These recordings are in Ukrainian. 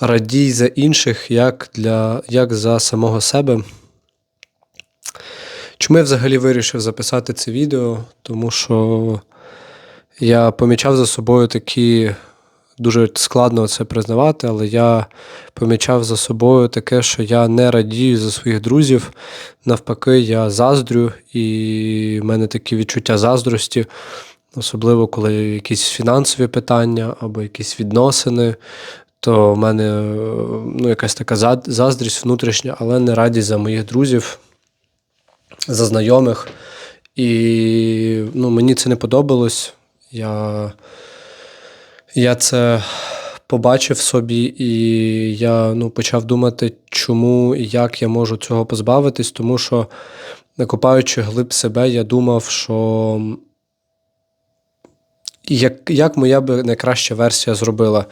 радій за інших, як, для, як за самого себе. Чому я взагалі вирішив записати це відео? Тому що я помічав за собою такі. Дуже складно це признавати, але я помічав за собою таке, що я не радію за своїх друзів. Навпаки, я заздрю, і в мене такі відчуття заздрості, особливо коли якісь фінансові питання або якісь відносини, то в мене ну, якась така заздрість внутрішня, але не радість за моїх друзів, за знайомих. І ну, мені це не подобалось. Я я це побачив собі, і я ну, почав думати, чому і як я можу цього позбавитись, тому що, накопаючи глиб себе, я думав, що як як моя би найкраща версія зробила.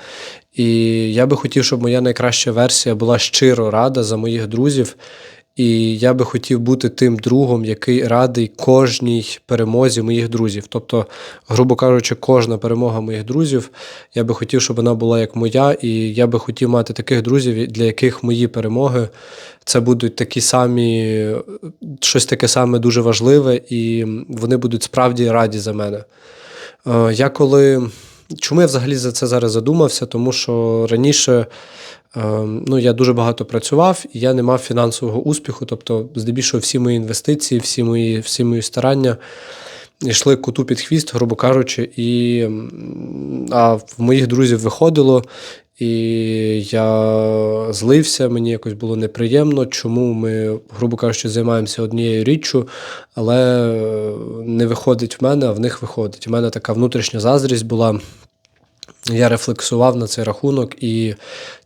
І я би хотів, щоб моя найкраща версія була щиро рада за моїх друзів. І я би хотів бути тим другом, який радий кожній перемозі моїх друзів. Тобто, грубо кажучи, кожна перемога моїх друзів, я би хотів, щоб вона була як моя, і я би хотів мати таких друзів, для яких мої перемоги це будуть такі самі, щось таке саме дуже важливе, і вони будуть справді раді за мене. Е, я коли. Чому я взагалі за це зараз задумався? Тому що раніше. Ем, ну, я дуже багато працював і я не мав фінансового успіху. Тобто, здебільшого, всі мої інвестиції, всі мої всі мої старання йшли куту під хвіст, грубо кажучи, і а в моїх друзів виходило. І я злився, мені якось було неприємно, чому ми, грубо кажучи, займаємося однією річчю, але не виходить в мене, а в них виходить. У мене така внутрішня заздрість була. Я рефлексував на цей рахунок, і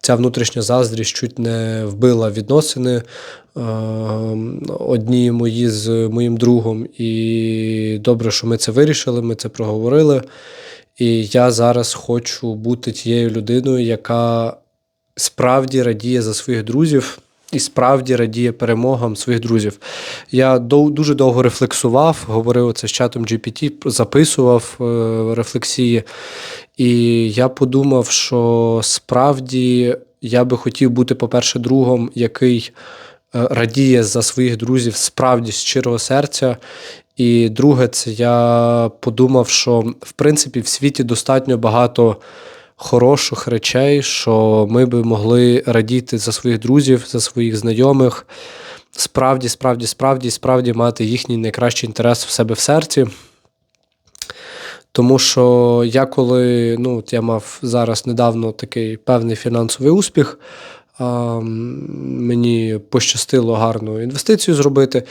ця внутрішня заздрість чуть не вбила відносини е, одні мої з моїм другом. І добре, що ми це вирішили, ми це проговорили. І я зараз хочу бути тією людиною, яка справді радіє за своїх друзів і справді радіє перемогам своїх друзів. Я дуже довго рефлексував, говорив це з чатом GPT, записував е, рефлексії, і я подумав, що справді я би хотів бути, по-перше, другом, який радіє за своїх друзів справді з щирого серця. І друге, це я подумав, що в принципі в світі достатньо багато хороших речей, що ми би могли радіти за своїх друзів, за своїх знайомих, справді, справді, справді, справді мати їхній найкращий інтерес в себе в серці. Тому що я коли ну, я мав зараз недавно такий певний фінансовий успіх, мені пощастило гарну інвестицію зробити,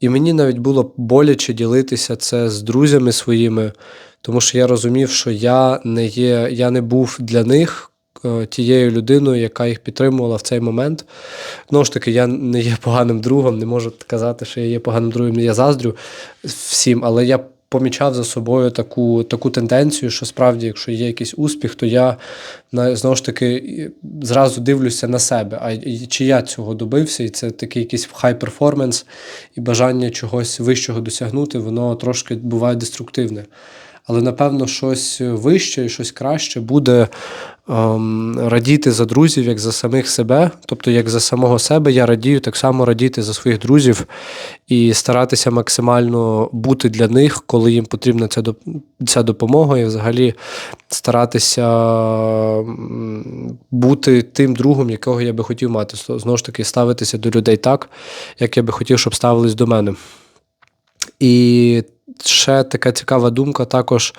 і мені навіть було боляче ділитися це з друзями своїми, тому що я розумів, що я не є, я не був для них. Е, тією людиною, яка їх підтримувала в цей момент. Знову ж таки, я не є поганим другом, не можу казати, що я є поганим другом, я заздрю всім, але я помічав за собою таку таку тенденцію, що справді, якщо є якийсь успіх, то я знову ж таки зразу дивлюся на себе. А чи я цього добився, і це такий якийсь хай перформанс і бажання чогось вищого досягнути, воно трошки буває деструктивне але напевно щось вище і щось краще буде ем, радіти за друзів, як за самих себе. Тобто, як за самого себе я радію, так само радіти за своїх друзів і старатися максимально бути для них, коли їм потрібна ця ця допомога, і взагалі старатися бути тим другом, якого я би хотів мати. Знову ж таки, ставитися до людей так, як я би хотів, щоб ставились до мене. І ще така цікава думка також,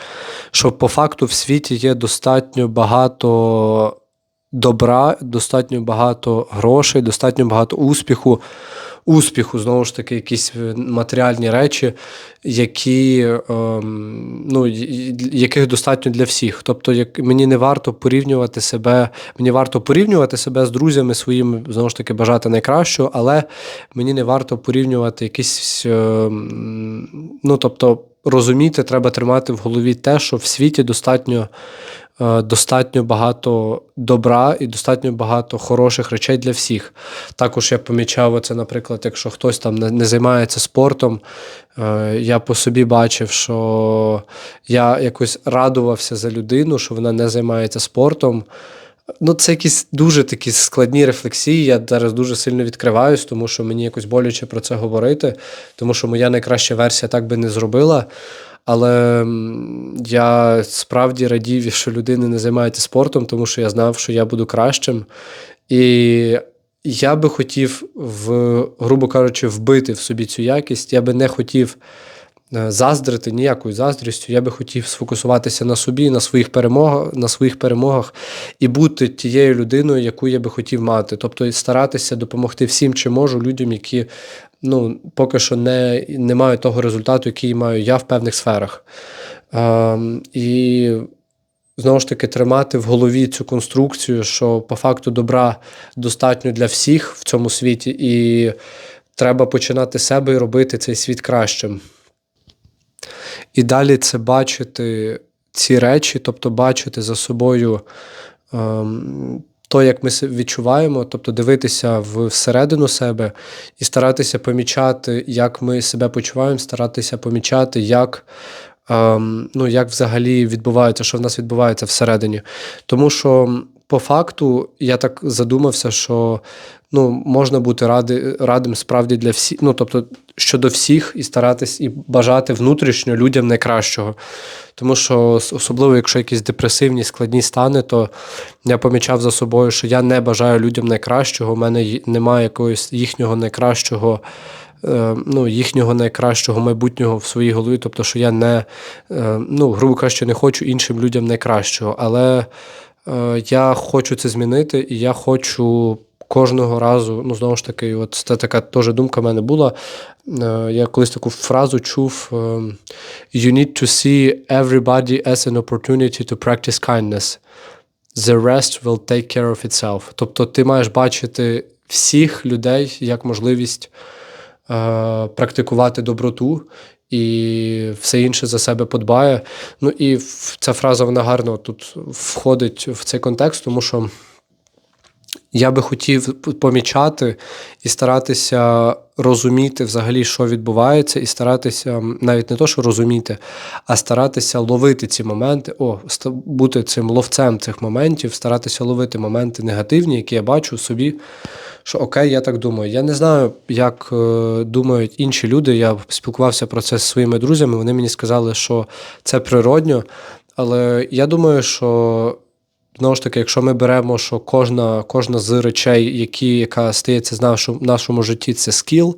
що по факту в світі є достатньо багато добра, достатньо багато грошей, достатньо багато успіху успіху, знову ж таки, якісь е, матеріальні речі, які, ем, ну, яких достатньо для всіх. Тобто, як мені не варто порівнювати себе, мені варто порівнювати себе з друзями своїми, знову ж таки, бажати найкращого, але мені не варто порівнювати якісь, ем, ну тобто. Розуміти, треба тримати в голові те, що в світі достатньо достатньо багато добра і достатньо багато хороших речей для всіх. Також я помічав оце, наприклад, якщо хтось там не займається спортом, е, я по собі бачив, що я якось радувався за людину, що вона не займається спортом. Ну, це якісь дуже такі складні рефлексії. Я зараз дуже сильно відкриваюсь, тому що мені якось боляче про це говорити, тому що моя найкраща версія так би не зробила. Але я справді радів, що людини не займається спортом, тому що я знав, що я буду кращим. І я би хотів, в, грубо кажучи, вбити в собі цю якість. Я би не хотів заздрити ніякою заздрістю. Я би хотів сфокусуватися на собі, на своїх перемогах, на своїх перемогах і бути тією людиною, яку я би хотів мати. Тобто старатися допомогти всім, чи можу, людям, які ну, поки що не не мають того результату, який маю я в певних сферах. Е, І знову ж таки тримати в голові цю конструкцію, що по факту добра достатньо для всіх в цьому світі, і треба починати себе і робити цей світ кращим. І далі це бачити ці речі, тобто бачити за собою. Ем, то, як ми відчуваємо, тобто дивитися всередину себе і старатися помічати, як ми себе почуваємо, старатися помічати, як ем, ну, як взагалі відбувається, що в нас відбувається всередині. Тому що по факту я так задумався, що ну, можна бути ради, радим справді для всіх, ну тобто щодо всіх, і старатись і бажати внутрішньо людям найкращого. Тому що особливо, якщо якісь депресивні складні стани, то я помічав за собою, що я не бажаю людям найкращого. У мене немає якогось їхнього найкращого. Е, ну, їхнього найкращого майбутнього в своїй голові, тобто, що я не, е, ну, грубо кажучи, не хочу іншим людям найкращого. Але я хочу це змінити, і я хочу. Кожного разу, ну знову ж таки, от це така теж думка в мене була. Я колись таку фразу чув: You need to see everybody as an opportunity to practice kindness. The rest will take care of itself. Тобто ти маєш бачити всіх людей як можливість Е, практикувати доброту і все інше за себе подбає. Ну і ця фраза вона гарно тут входить в цей контекст, тому що. Я би хотів помічати і старатися розуміти взагалі, що відбувається, і старатися навіть не то, що розуміти, а старатися ловити ці моменти, о, бути цим ловцем цих моментів, старатися ловити моменти негативні, які я бачу собі що окей, я так думаю. Я не знаю, як е, думають інші люди. Я спілкувався про це з своїми друзями. Вони мені сказали, що це природньо. Але я думаю, що знову ж таки, якщо ми беремо, що кожна кожна з речей, які, яка стається в нашому, нашому житті, це скіл,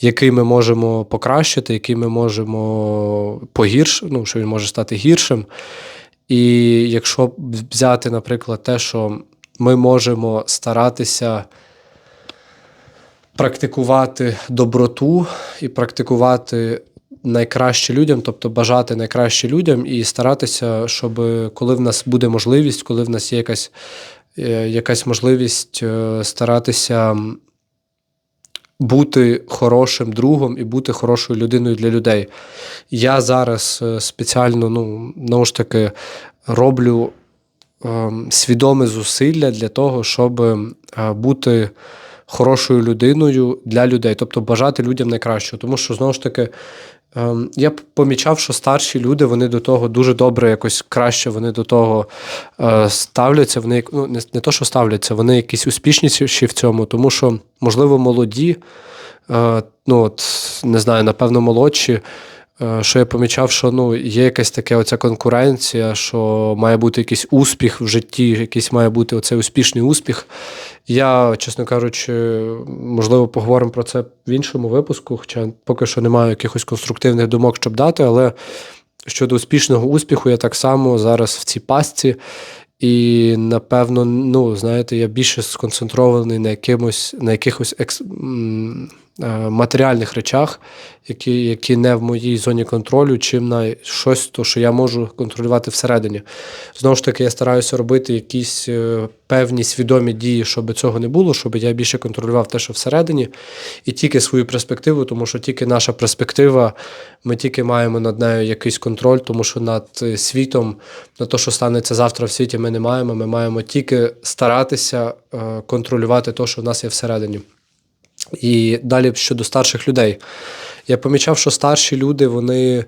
який ми можемо покращити, який ми можемо погіршити, ну, що він може стати гіршим. І якщо взяти, наприклад, те, що ми можемо старатися практикувати доброту і практикувати найкраще людям, тобто бажати найкраще людям, і старатися, щоб коли в нас буде можливість, коли в нас є якась, е, якась можливість е, старатися. Бути хорошим другом і бути хорошою людиною для людей. Я зараз е, спеціально, ну, знову ж таки, роблю е, свідоме зусилля для того, щоб е, бути хорошою людиною для людей, тобто бажати людям найкращого. Тому що знову ж таки. Ем, я помічав, що старші люди вони до того дуже добре, якось краще вони до того е, ставляться. Вони ну, не не то, що ставляться, вони якісь успішніші в цьому, тому що, можливо, молоді, е, ну от не знаю, напевно, молодші. Е, що я помічав, що ну, є якась така оця конкуренція, що має бути якийсь успіх в житті, якийсь має бути оцей успішний успіх. Я, чесно кажучи, можливо, поговоримо про це в іншому випуску, хоча поки що немає якихось конструктивних думок, щоб дати, але щодо успішного успіху, я так само зараз в цій пастці. І, напевно, ну, знаєте, я більше сконцентрований на якимось, на якихось екс... Е, матеріальних речах, які які не в моїй зоні контролю, чим на щось, то, що я можу контролювати всередині. Знову ж таки, я стараюся робити якісь е, певні свідомі дії, щоб цього не було, щоб я більше контролював те, що всередині, і тільки свою перспективу, тому що тільки наша перспектива, ми тільки маємо над нею якийсь контроль, тому що над е, світом, на те, що станеться завтра в світі, ми не маємо. Ми маємо тільки старатися контролювати те, що в нас є всередині. І далі щодо старших людей. Я помічав, що старші люди, вони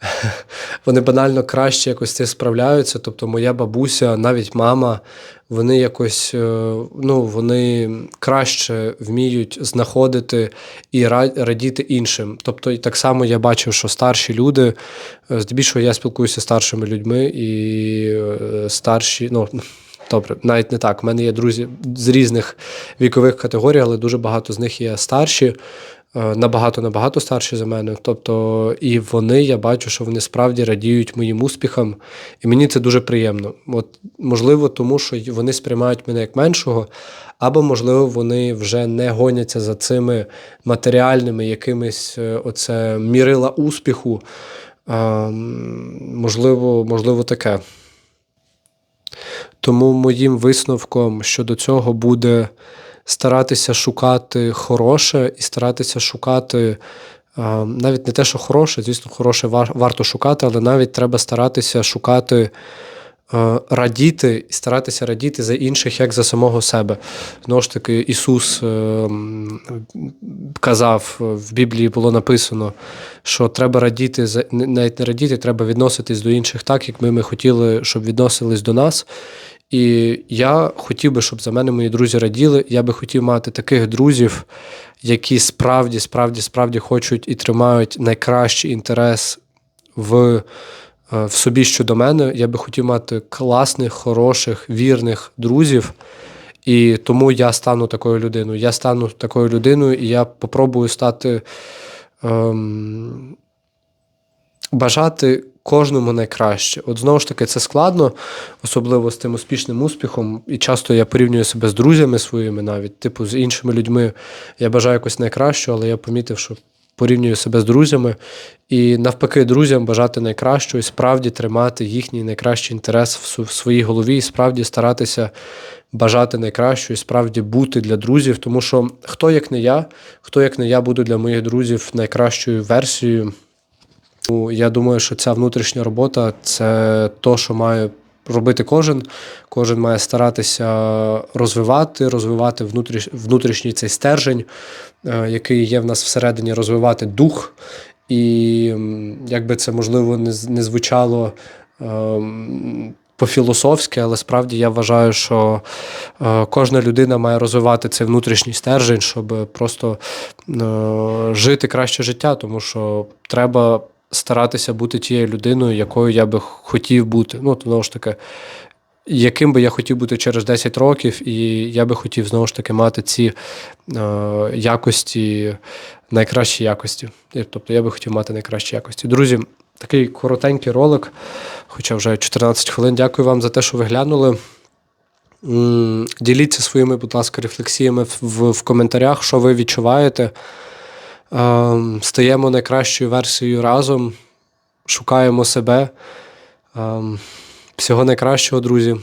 вони банально краще якось цим справляються. Тобто, моя бабуся, навіть мама, вони якось е, ну, вони краще вміють знаходити і радіти іншим. Тобто, і так само я бачив, що старші люди, е, здебільшого я спілкуюся з старшими людьми, і е, старші, ну. Добре, навіть не так. У мене є друзі з різних вікових категорій, але дуже багато з них є старші, е, набагато набагато старші за мене. Тобто, і вони, я бачу, що вони справді радіють моїм успіхам, і мені це дуже приємно. От, можливо, тому що вони сприймають мене як меншого, або, можливо, вони вже не гоняться за цими матеріальними якимись е, оце мірила успіху. Е, можливо, можливо, таке. Тому моїм висновком щодо цього буде старатися шукати хороше і старатися шукати навіть не те, що хороше, звісно, хороше варто шукати, але навіть треба старатися шукати. е, Радіти і старатися радіти за інших, як за самого себе. Знову ж таки, Ісус е, казав, в Біблії було написано, що треба радіти навіть не радіти, треба відноситись до інших так, як ми, ми хотіли, щоб відносились до нас. І я хотів би, щоб за мене мої друзі раділи. Я би хотів мати таких друзів, які справді, справді, справді хочуть і тримають найкращий інтерес в, е, в собі щодо мене. Я би хотів мати класних, хороших, вірних друзів. І тому я стану такою людиною. Я стану такою людиною, і я попробую стати. Ем, бажати кожному найкраще. От знову ж таки, це складно, особливо з тим успішним успіхом. І часто я порівнюю себе з друзями своїми, навіть, типу, з іншими людьми. Я бажаю якось найкращого, але я помітив, що порівнюю себе з друзями. І навпаки, друзям бажати найкращого і справді тримати їхній найкращий інтерес в своїй голові, і справді старатися бажати найкращого і справді бути для друзів. Тому що хто як не я, хто як не я буду для моїх друзів найкращою версією. Ну, Я думаю, що ця внутрішня робота це то, що має робити кожен. Кожен має старатися розвивати, розвивати внутріш, внутрішній цей стержень, е, який є в нас всередині, розвивати дух. І як би це можливо не, звучало. ем, По-філософськи, але справді я вважаю, що е, кожна людина має розвивати цей внутрішній стержень, щоб просто е, жити краще життя, тому що треба старатися бути тією людиною, якою я би хотів бути. Ну, знову ж таки, яким би я хотів бути через 10 років, і я би хотів знову ж таки мати ці е, якості, найкращі якості. Тобто я би хотів мати найкращі якості. Друзі, такий коротенький ролик, хоча вже 14 хвилин. Дякую вам за те, що ви глянули. Діліться своїми, будь ласка, рефлексіями в, в, коментарях, що ви відчуваєте. Ем, Стаємо найкращою версією разом, шукаємо себе. Ем, Всього найкращого, друзі.